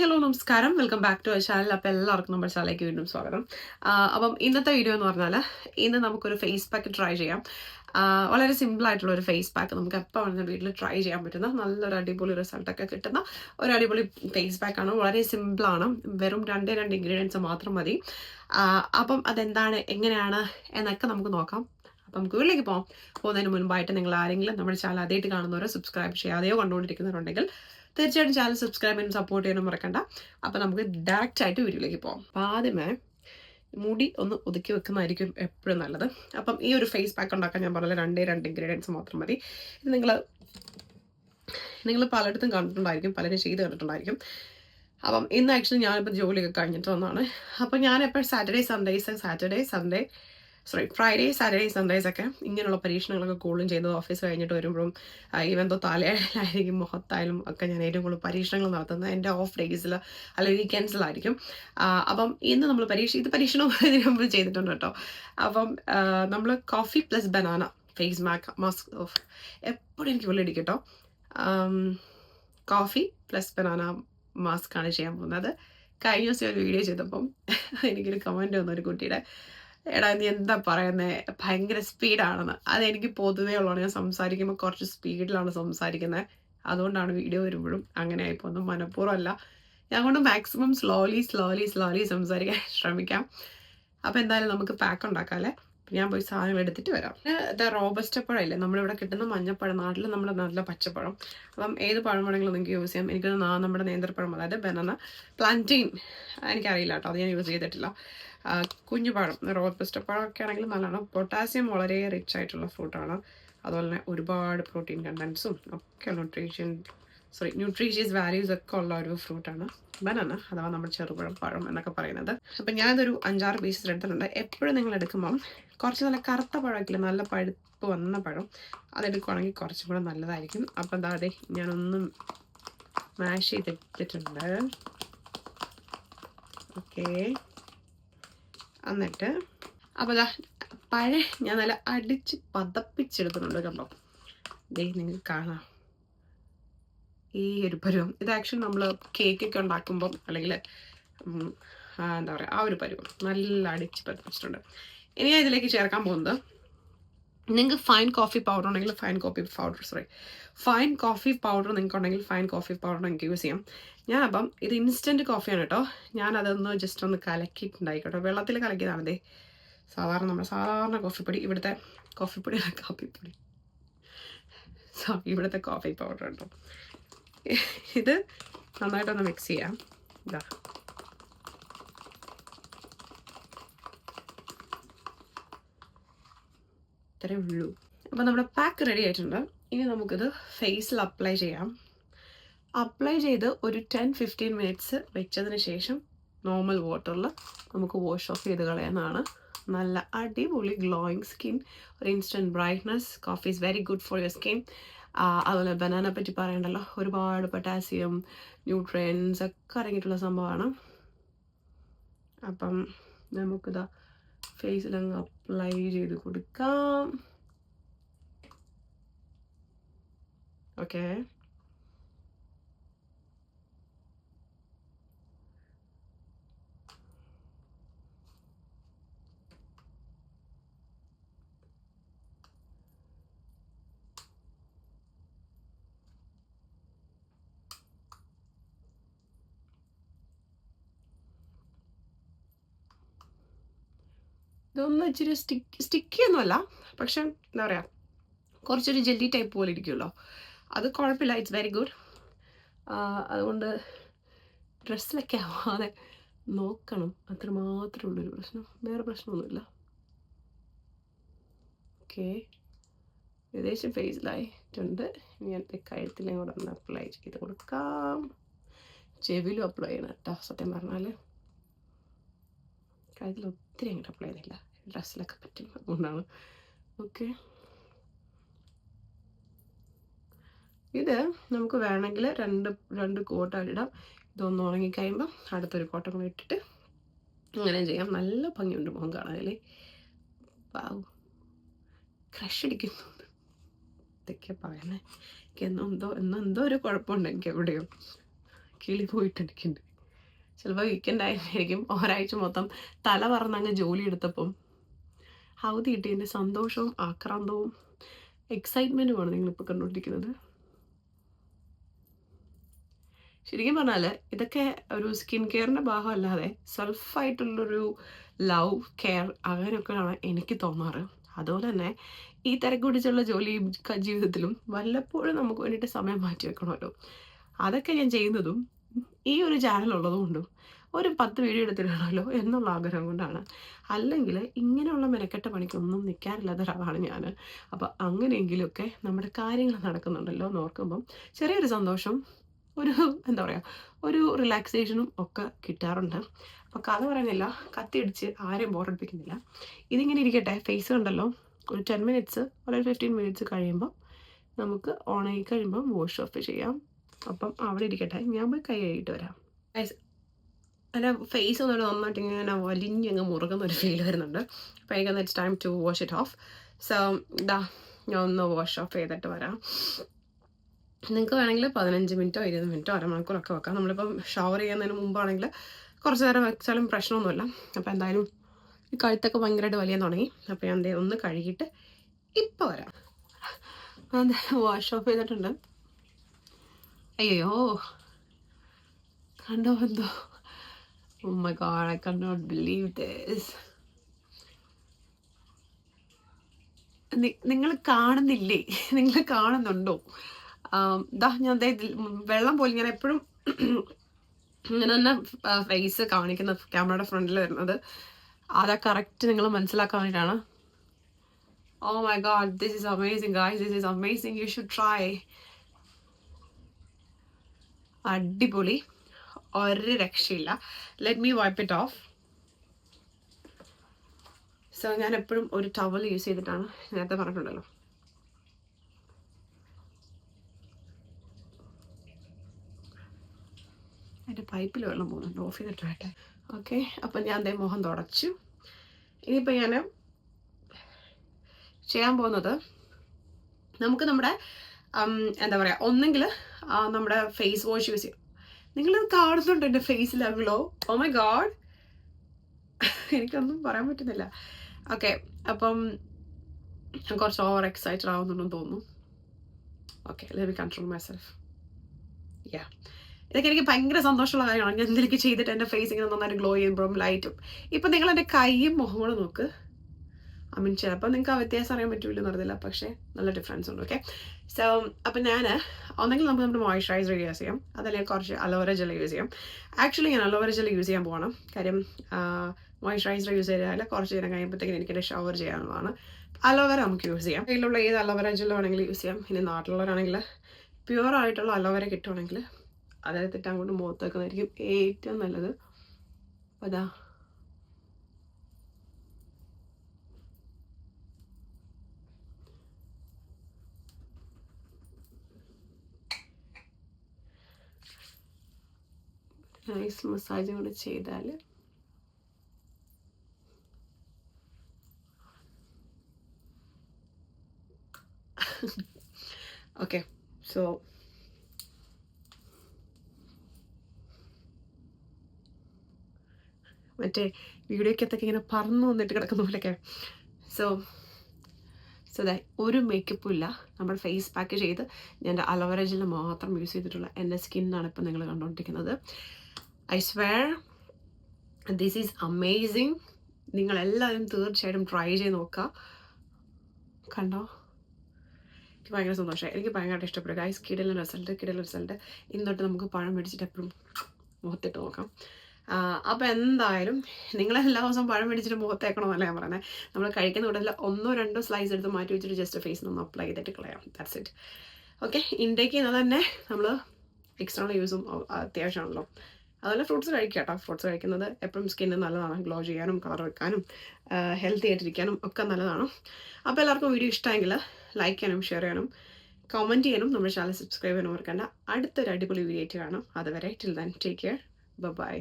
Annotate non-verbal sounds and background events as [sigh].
Hello നമസ്കാരം. Welcome back to channel. അപ്പോൾ എല്ലാവർക്കും നമ്മുടെ ചാനലിലേക്ക് വീണ്ടും സ്വാഗതം. അപ്പം ഇന്നത്തെ വീഡിയോ എന്ന് പറഞ്ഞാൽ ഇന്ന് നമുക്കൊരു ഫേസ് പാക്ക് ട്രൈ ചെയ്യാം. വളരെ സിമ്പിൾ ആയിട്ടുള്ള ഒരു ഫേസ് പാക്ക് നമുക്ക് എപ്പോൾ വേണമെങ്കിലും വീട്ടിൽ ട്രൈ ചെയ്യാൻ പറ്റുന്ന നല്ലൊരു അടിപൊളി റിസൾട്ടൊക്കെ കിട്ടുന്ന ഒരു അടിപൊളി ഫേസ് പാക്കാണ് വളരെ സിമ്പിളാണ് വെറും രണ്ടേ രണ്ട് ഇൻഗ്രീഡിയൻസ് മാത്രം മതി. അപ്പം അതെന്താണ് എങ്ങനെയാണ് എന്നൊക്കെ നമുക്ക് നോക്കാം. അപ്പം നമുക്ക് വീട്ടിലേക്ക് പോകാം പോകുന്നതിന് മുൻപായിട്ട് നിങ്ങൾ ആരെങ്കിലും നമ്മുടെ ചാനൽ ആദ്യമായിട്ട് കാണുന്നവരോ സബ്സ്ക്രൈബ് ചെയ്യാതെയോ കണ്ടുകൊണ്ടിരിക്കുന്നവരുണ്ടെങ്കിൽ തീർച്ചയായിട്ടും ചാനൽ സബ്സ്ക്രൈബ് ചെയ്യാനും സപ്പോർട്ട് ചെയ്യാനും മറക്കണ്ട. അപ്പോൾ നമുക്ക് ഡയറക്റ്റ് ആയിട്ട് വീഡിയോയിലേക്ക് പോകാം അപ്പോൾ ആദ്യമേ മുടി ഒന്ന് ഒതുക്കി വെക്കുന്നതായിരിക്കും എപ്പോഴും നല്ലത്. അപ്പം ഈ ഒരു ഫേസ് പാക്ക് ഉണ്ടാക്കാൻ ഞാൻ പറഞ്ഞ രണ്ടേ രണ്ട് ഇൻഗ്രീഡിയൻസ് മാത്രം മതി. ഇത് നിങ്ങൾ നിങ്ങൾ പലയിടത്തും കണ്ടിട്ടുണ്ടായിരിക്കും പലരും ചെയ്ത് കണ്ടിട്ടുണ്ടായിരിക്കും. അപ്പം ഇന്ന് ആക്ച്വലി ഞാനിപ്പോൾ ജോലിയൊക്കെ കഴിഞ്ഞിട്ട് വന്നതാണ്. അപ്പം ഞാൻ Saturday Sundays Saturday Sunday sorry Friday Saturday Sundays ഒക്കെ ഇങ്ങനെയുള്ള പരീക്ഷണങ്ങളൊക്കെ കൂടുതലും ചെയ്ത് ഓഫീസ് കഴിഞ്ഞിട്ട് വരുമ്പോഴും ഈവൻ തോ തലയിലായിരിക്കും മുഖത്തായാലും ഒക്കെ ഞാൻ ഏറ്റവും കൂടുതൽ പരീക്ഷണങ്ങൾ നടത്തുന്നത് എന്റെ ഓഫ് ഡേയ്സിൽ അല്ലെങ്കിൽ വീക്കെൻഡ്സിലായിരിക്കും അപ്പം ഇന്ന് നമ്മൾ പരീക്ഷ ഇത് പരീക്ഷണം [laughs] ഇതിന് മുമ്പ് ചെയ്തിട്ടുണ്ട് കേട്ടോ. അപ്പം നമ്മൾ coffee plus banana face mac mask off എപ്പോഴും എനിക്ക് ഉള്ളിൽ കേട്ടോ. കോഫി പ്ലസ് ബനാന മാസ്ക് ആണ് ചെയ്യാൻ പോകുന്നത്. കഴിഞ്ഞ ദിവസം ഒരു വീഡിയോ ചെയ്തപ്പം [laughs] എനിക്കൊരു കമന്റ് വന്നു ഒരു കുട്ടിയുടെ. എടാ നീ എന്താ പറയുന്നത് ഭയങ്കര സ്പീഡാണെന്ന്. അതെനിക്ക് പൊതുവേ ഉള്ളതാണ്. ഞാൻ സംസാരിക്കുമ്പോൾ കുറച്ച് സ്പീഡിലാണ് സംസാരിക്കുന്നത് അതുകൊണ്ടാണ് വീഡിയോ വരുമ്പോഴും അങ്ങനെ ആയിപ്പോകുന്നത്. മനഃപൂർവം അല്ല ഞാൻ കൊണ്ട് മാക്സിമം സ്ലോലി സ്ലോലി സ്ലോലി സംസാരിക്കാൻ [laughs] ശ്രമിക്കാം. അപ്പോൾ എന്തായാലും നമുക്ക് പാക്ക് ഉണ്ടാക്കാമല്ലേ ഞാൻ പോയി സാധനങ്ങൾ എടുത്തിട്ട് വരാം. ഇത് റോബസ്റ്റ പഴമില്ലേ? നമ്മളിവിടെ കിട്ടുന്ന മഞ്ഞപ്പഴം നാട്ടിൽ നമ്മുടെ നല്ല പച്ചപ്പഴം. അപ്പം ഏത് പഴം വേണമെങ്കിലും നിങ്ങൾക്ക് യൂസ് ചെയ്യാം എനിക്ക് നമ്മുടെ നേന്ത്രപ്പഴം അതായത് ബനാന പ്ലാന്റീൻ എനിക്കറിയില്ല കേട്ടോ. അത് ഞാൻ യൂസ് ചെയ്തിട്ടില്ല. കുഞ്ഞു പഴം റോബസ്റ്റ് പഴമൊക്കെ ആണെങ്കിൽ നല്ലതാണ് പൊട്ടാസ്യം വളരെ റിച്ച് ആയിട്ടുള്ള ഫ്രൂട്ടാണ് അതുപോലെ തന്നെ ഒരുപാട് പ്രോട്ടീൻ കണ്ടൻസും ഒക്കെ ന്യൂട്രീഷ്യൻ സോറി ന്യൂട്രീഷ്യസ് വാല്യൂസ് ഒക്കെ ഉള്ള ഒരു ഫ്രൂട്ടാണ് ബനാന അഥവാ നമ്മൾ ചെറുപഴം പഴം എന്നൊക്കെ പറയുന്നത്. അപ്പം ഞാനിതൊരു അഞ്ചാറ് പീസസ് എടുത്തിട്ടുണ്ട്. എപ്പോഴും നിങ്ങൾ എടുക്കുമ്പം കുറച്ച് നല്ല കറുത്ത പഴമൊക്കെ നല്ല പഴുപ്പ് വന്ന പഴം അതെടുക്കുവാണെങ്കിൽ കുറച്ചും കൂടെ നല്ലതായിരിക്കും. അപ്പം എന്താ അതെ ഞാനൊന്നും മാഷ് ചെയ്തെടുത്തിട്ടുണ്ട് ഓക്കേ എന്നിട്ട് അപ്പോൾ ഇതാ പഴ ഞാൻ നല്ല അടിച്ച് പതപ്പിച്ചെടുക്കുന്നുണ്ട് കണ്ടോ ദേ നിങ്ങൾക്ക് കാണാം. ഈ ഒരു പരുവം. ഇത് ആക്ച്വലി നമ്മൾ കേക്കൊക്കെ ഉണ്ടാക്കുമ്പം അല്ലെങ്കിൽ എന്താ പറയുക ആ ഒരു പരുവം. നല്ല അടിച്ച് പതപ്പിച്ചിട്ടുണ്ട്. ഇനി ഞാൻ ഇതിലേക്ക് ചേർക്കാൻ പോകുന്നത് നിങ്ങൾക്ക് ഫൈൻ കോഫി പൗഡർ ഉണ്ടെങ്കിൽ fine coffee powder sorry fine coffee powder നിങ്ങൾക്ക് ഉണ്ടെങ്കിൽ ഫൈൻ കോഫി പൗഡർ നിങ്ങൾക്ക് യൂസ് ചെയ്യാം. ഞാൻ അപ്പം ഇത് ഇൻസ്റ്റന്റ് കോഫിയാണ് കേട്ടോ. ഞാൻ അതൊന്ന് ജസ്റ്റ് ഒന്ന് കലക്കിയിട്ടുണ്ടായി കേട്ടോ വെള്ളത്തിൽ കലക്കിയതാണ് ദേ. സാധാരണ നമ്മുടെ സാധാരണ കോഫിപ്പൊടി ഇവിടുത്തെ കോഫിപ്പൊടി കാപ്പിപ്പൊടി സോ ഇവിടുത്തെ കോഫി പൗഡർ കേട്ടോ ഇത് നന്നായിട്ടൊന്ന് മിക്സ് ചെയ്യാം. ഇതാ. ഇത്രയേ ഉള്ളൂ. അപ്പോൾ നമ്മുടെ പാക്ക് റെഡി ആയിട്ടുണ്ട്. ഇനി നമുക്കിത് ഫേസിൽ അപ്ലൈ ചെയ്യാം. അപ്ലൈ ചെയ്ത് ഒരു ടെൻ ഫിഫ്റ്റീൻ മിനിറ്റ്സ് വെച്ചതിന് ശേഷം നോർമൽ വാട്ടറിൽ നമുക്ക് വാഷ് ഓഫ് ചെയ്ത് കളയുന്നതാണ് നല്ല അടിപൊളി ഗ്ലോയിങ് സ്കിൻ ഒരു instant brightness coffee is very good for your skin അതുപോലെ ബനാന പറ്റി പറയണ്ടല്ലോ. ഒരുപാട് പൊട്ടാസ്യം ന്യൂട്രിയൻസ് ഒക്കെ അടങ്ങിയിട്ടുള്ള സംഭവമാണ്. അപ്പം നമുക്കിതാ ഫേസിൽ അങ്ങ് അപ്ലൈ ചെയ്ത് കൊടുക്കാം. ഓക്കെ ഇതൊന്നും ഇച്ചിരി സ്റ്റിക്ക് സ്റ്റിക്കി ഒന്നുമല്ല. പക്ഷെ എന്താ പറയുക കുറച്ചൊരു ജെല്ലി ടൈപ്പ് പോലെ ഇരിക്കുമല്ലോ. അത് കുഴപ്പമില്ല ഇറ്റ്സ് വെരി ഗുഡ് അതുകൊണ്ട് ഡ്രസ്സിലൊക്കെ ആവാതെ നോക്കണം. അത്ര മാത്രമേ ഉള്ളൊരു പ്രശ്നം. വേറെ പ്രശ്നമൊന്നുമില്ല. ഓക്കെ ഏകദേശം ഫേസിലായിട്ടുണ്ട് ഞാൻ കഴുത്തിലും കൂടെ ഒന്ന് അപ്ലൈ ചെയ്ത് കൊടുക്കാം. ചെവിലും അപ്ലൈ ചെയ്യണം കേട്ടോ സത്യം പറഞ്ഞാൽ കഴുത്തിൽ ഒത്തിരി അങ്ങോട്ട് അപ്ലൈ ചെയ്തില്ല ഡ്രസ്സിലൊക്കെ പറ്റും അതുകൊണ്ടാണ് ഓക്കെ ഇത് നമുക്ക് വേണമെങ്കിൽ രണ്ട് രണ്ട് കോട്ടായിട്ട് ഇടാം. ഇതൊന്ന് ഉറങ്ങി കഴിയുമ്പോൾ അടുത്തൊരു കോട്ടം കൂടി ഇട്ടിട്ട് അങ്ങനെ ചെയ്യാം. നല്ല ഭംഗിയുണ്ട് മുഖം പാവു ക്രഷ് അടിക്കുന്നു. ഇതൊക്കെ പറയണേ. എനിക്ക് എന്തോ എന്തോ എന്നോ എന്തോ ഒരു കുഴപ്പമുണ്ട് എനിക്ക് എവിടെയോ. കിളി പോയിട്ട് എനിക്കുണ്ട് ചിലപ്പോൾ വീക്കെൻഡ് ആയിരിക്കും ഒരാഴ്ച മൊത്തം തല പറന്നങ്ങ് ജോലി എടുത്തപ്പം അവധി കിട്ടിയതിന്റെ സന്തോഷവും ആക്രാന്തവും എക്സൈറ്റ്മെന്റുമാണ് നിങ്ങളിപ്പോൾ കണ്ടുകൊണ്ടിരിക്കുന്നത്. ശരിക്കും പറഞ്ഞാൽ ഇതൊക്കെ ഒരു സ്കിൻ കെയറിന്റെ ഭാഗമല്ലാതെ സെൽഫായിട്ടുള്ളൊരു ലവ് കെയർ അങ്ങനെയൊക്കെയാണ് എനിക്ക് തോന്നാറ്. അതുപോലെ തന്നെ ഈ തിരക്ക് പിടിച്ചുള്ള ജോലി ജീവിതത്തിലും വല്ലപ്പോഴും നമുക്ക് വേണ്ടിയിട്ട് സമയം മാറ്റി വെക്കണമല്ലോ അതൊക്കെ ഞാൻ ചെയ്യുന്നതും ഈ ഒരു ചാനൽ ഉള്ളതുകൊണ്ടും ഒരു പത്ത് വീഡിയോ എടുത്തിടണമല്ലോ എന്നുള്ള ആഗ്രഹം കൊണ്ടാണ്. അല്ലെങ്കിൽ ഇങ്ങനെയുള്ള മെനക്കെട്ട പണിക്കൊന്നും നിൽക്കാറില്ലാത്ത ഒരാളാണ് ഞാൻ അപ്പോൾ അങ്ങനെയെങ്കിലുമൊക്കെ നമ്മുടെ കാര്യങ്ങൾ നടക്കുന്നുണ്ടല്ലോ എന്ന് ഓർക്കുമ്പം ചെറിയൊരു സന്തോഷം ഒരു എന്താ പറയുക ഒരു റിലാക്സേഷനും ഒക്കെ കിട്ടാറുണ്ട്. അപ്പോൾ കഥ പറയുന്നില്ല കത്തിയടിച്ച് ആരെയും ബോറടിപ്പിക്കുന്നില്ല ഇതിങ്ങനെ ഇരിക്കട്ടെ ഫേസ് കണ്ടല്ലോ ഒരു ടെൻ മിനിറ്റ്സ് ഒരു ഫിഫ്റ്റീൻ മിനിറ്റ്സ് കഴിയുമ്പോൾ നമുക്ക് ഓൺ ആയി കഴിയുമ്പോൾ വാഷ് ഓഫ് ചെയ്യാം. അപ്പം അവിടെ ഇരിക്കട്ടെ. ഞാൻ പോയി കൈ കഴുകിയിട്ട് വരാം. അല്ല ഫേസ് ഒന്നും നന്നായിട്ട് ഇങ്ങനെ വലിഞ്ഞങ്ങ് മുറുകുന്ന ഒരു ഫീൽ വരുന്നുണ്ട്. അപ്പോൾ എനിക്കൊന്ന് it's time to wash it off so ഇതാ ഞാൻ ഒന്ന് വാഷ് ഓഫ് ചെയ്തിട്ട് വരാം. നിങ്ങൾക്ക് വേണമെങ്കിൽ പതിനഞ്ച് മിനിറ്റോ ഇരുപത് മിനിറ്റോ അരമണിക്കൂറൊക്കെ വെക്കാം. നമ്മളിപ്പം ഷവർ ചെയ്യുന്നതിന് മുമ്പാണെങ്കിൽ കുറച്ച് നേരം വെച്ചാലും പ്രശ്നമൊന്നുമില്ല. അപ്പോൾ എന്തായാലും ഈ കഴുത്തൊക്കെ ഭയങ്കരമായിട്ട് വലിയാൻ തുടങ്ങി. അപ്പോൾ ഞാൻ ഒന്ന് കഴുകിയിട്ട് ഇപ്പോൾ വരാം. വാഷ് ഓഫ് ചെയ്തിട്ടുണ്ട്. അയ്യോ. കണ്ടോ എന്തോ. Oh my god, I cannot believe this. നിങ്ങൾ കാണുന്നില്ലേ? നിങ്ങൾ കാണുന്നുണ്ടോ? ദാ ഞാൻ വെള്ളം പോലും ഞാൻ എപ്പോഴും ഇങ്ങനെ തന്നെ ഫേസ് കാണിക്കുന്ന ക്യാമറയുടെ ഫ്രണ്ടിൽ വരുന്നത്. അതാ കറക്റ്റ് നിങ്ങൾ മനസ്സിലാക്കാൻ വേണ്ടിയിട്ടാണ്. ഓ my god this is amazing guys this is amazing you should try അടിപൊളി. ഒരു രക്ഷയില്ല. Let me wipe it off so ഞാൻ എപ്പോഴും ഒരു ടവൽ യൂസ് ചെയ്തിട്ടാണ് നേരത്തെ പറഞ്ഞിട്ടുണ്ടല്ലോ. എന്റെ പൈപ്പിൽ വെള്ളം പോകുന്നുണ്ട്. ഓഫ് ചെയ്തിട്ട് വേട്ടെ ഓക്കെ അപ്പം ഞാൻ അതേ മുഖം തുടച്ചു. ഇനിയിപ്പോൾ ഞാൻ ചെയ്യാൻ പോകുന്നത് നമുക്ക് നമ്മുടെ എന്താ പറയുക ഒന്നെങ്കിൽ നമ്മുടെ ഫേസ് വാഷ് യൂസ് ചെയ്യും. നിങ്ങൾ കാണുന്നുണ്ട് എന്റെ ഗ്ലോ ഓ മൈ ഗാഡ് എനിക്കൊന്നും പറയാൻ പറ്റുന്നില്ല. ഓക്കെ അപ്പം ഞാൻ കുറച്ച് ഓവർ എക്സൈറ്റഡ് ആവുന്നുണ്ടെന്ന് തോന്നുന്നു. Okay let control myself yeah ഇതൊക്കെ എനിക്ക് ഭയങ്കര സന്തോഷമുള്ള കാര്യമാണ്. ഞാൻ എന്തെങ്കിലും ചെയ്തിട്ട് എന്റെ ഫേസ് ഇങ്ങനെ നന്നായിട്ട് ഗ്ലോ ചെയ്യുമ്പോഴും ലൈറ്റും ഇപ്പം നിങ്ങൾ എന്റെ കൈയും മുഖവും നോക്ക്. ഐ മീൻ ചിലപ്പോൾ നിങ്ങൾക്ക് ആ വ്യത്യാസം അറിയാൻ പറ്റില്ല അറിയില്ല പക്ഷേ നല്ല ഡിഫറൻസ് ഉണ്ട് ഓക്കെ സോ അപ്പം ഞാൻ ഒന്നെങ്കിൽ നമുക്ക് നമ്മുടെ മോയ്സ്ചറൈസർ യൂസ് ചെയ്യാം അതല്ലെങ്കിൽ കുറച്ച് അലോവേര ജെൽ യൂസ് ചെയ്യാം. ആക്ച്വലി ഞാൻ അലോവേര ജെൽ യൂസ് ചെയ്യാൻ പോകണം കാര്യം മോയ്സ്ചറൈസർ യൂസ് ചെയ്താൽ കുറച്ച് നേരം കഴിയുമ്പോഴത്തേക്കും എനിക്ക് ഷവർ ചെയ്യാനുള്ളതാണ്. അലോവേര നമുക്ക് യൂസ് ചെയ്യാം. കയ്യിലുള്ള ഏത് അലോവേര ജെല്ലോ ആണെങ്കിലും യൂസ് ചെയ്യാം. ഇനി നാട്ടിലുള്ളവരാണെങ്കിൽ പ്യുവർ ആയിട്ടുള്ള അലോവേര കിട്ടുവാണെങ്കിൽ അതെടുത്തിട്ട് അങ്ങോട്ട് മുഖത്ത് വെക്കുന്നതായിരിക്കും ഏറ്റവും നല്ലത്. അതാ. നൈസ് മസാജും കൂടെ ചെയ്താൽ ഓക്കെ സോ മറ്റേ വീഡിയോക്കകത്തൊക്കെ ഇങ്ങനെ പറന്നു വന്നിട്ട് കിടക്കുന്ന പോലെയൊക്കെ. സോ സോ ദാ ഒരു മേക്കപ്പും ഇല്ല. നമ്മൾ ഫേസ് പാക്ക് ചെയ്ത് ഞാൻ അലോവേര മാത്രം യൂസ് ചെയ്തിട്ടുള്ള എന്റെ സ്കിന്നാണ് ഇപ്പം നിങ്ങൾ കണ്ടുകൊണ്ടിരിക്കുന്നത് I swear this is amazing നിങ്ങളെല്ലാവരും തീർച്ചയായിട്ടും ട്രൈ ചെയ്ത് നോക്കുക. കണ്ടോ? എനിക്ക് ഭയങ്കര സന്തോഷമായി എനിക്ക് ഭയങ്കരമായിട്ട് ഇഷ്ടപ്പെട്ടു. ഗൈസ് കിടലിന് റിസൾട്ട് കിടലിന് റിസൾട്ട് ഇന്ന് തൊട്ട് നമുക്ക് പഴം മേടിച്ചിട്ട് എപ്പോഴും മുഖത്തിട്ട് നോക്കാം. അപ്പോൾ എന്തായാലും നിങ്ങൾ എല്ലാ ദിവസവും പഴം മേടിച്ചിട്ട് മുഖത്തേക്കണമെന്നല്ല ഞാൻ പറയുന്നത് നമ്മൾ കഴിക്കുന്ന കൂടുതൽ ഒന്നോ രണ്ടോ സ്ലൈസ് എടുത്ത് മാറ്റി വെച്ചിട്ട് ജസ്റ്റ് ഫേസിൽ ഒന്ന് അപ്ലൈ ചെയ്തിട്ട് കളയാം. ദാറ്റ്സ് ഇറ്റ് ഓക്കെ ഇൻടേക്ക് ചെയ്യുന്നത് തന്നെ നമ്മൾ എക്സ്ട്രാ യൂസും അത്യാവശ്യമാണല്ലോ. അതുപോലെ ഫ്രൂട്ട്സ് കഴിക്കുക കേട്ടോ ഫ്രൂട്ട്സ് കഴിക്കുന്നത് എപ്പോഴും സ്കിന്നിന് നല്ലതാണ്. ഗ്ലോ ചെയ്യാനും കളർ വെക്കാനും ഹെൽത്തി ആയിട്ടിരിക്കാനും ഒക്കെ നല്ലതാണ്. അപ്പോൾ എല്ലാവർക്കും വീഡിയോ ഇഷ്ടമെങ്കിൽ ലൈക്ക് ചെയ്യാനും ഷെയർ ചെയ്യാനും കമന്റ് ചെയ്യാനും നമ്മുടെ ചാനൽ സബ്സ്ക്രൈബ് ചെയ്യാനും ഓർക്കേണ്ട അടുത്തൊരു അടിപൊളി വീഡിയോ ആയിട്ട് കാണാം. അതുവരെ till then take care bye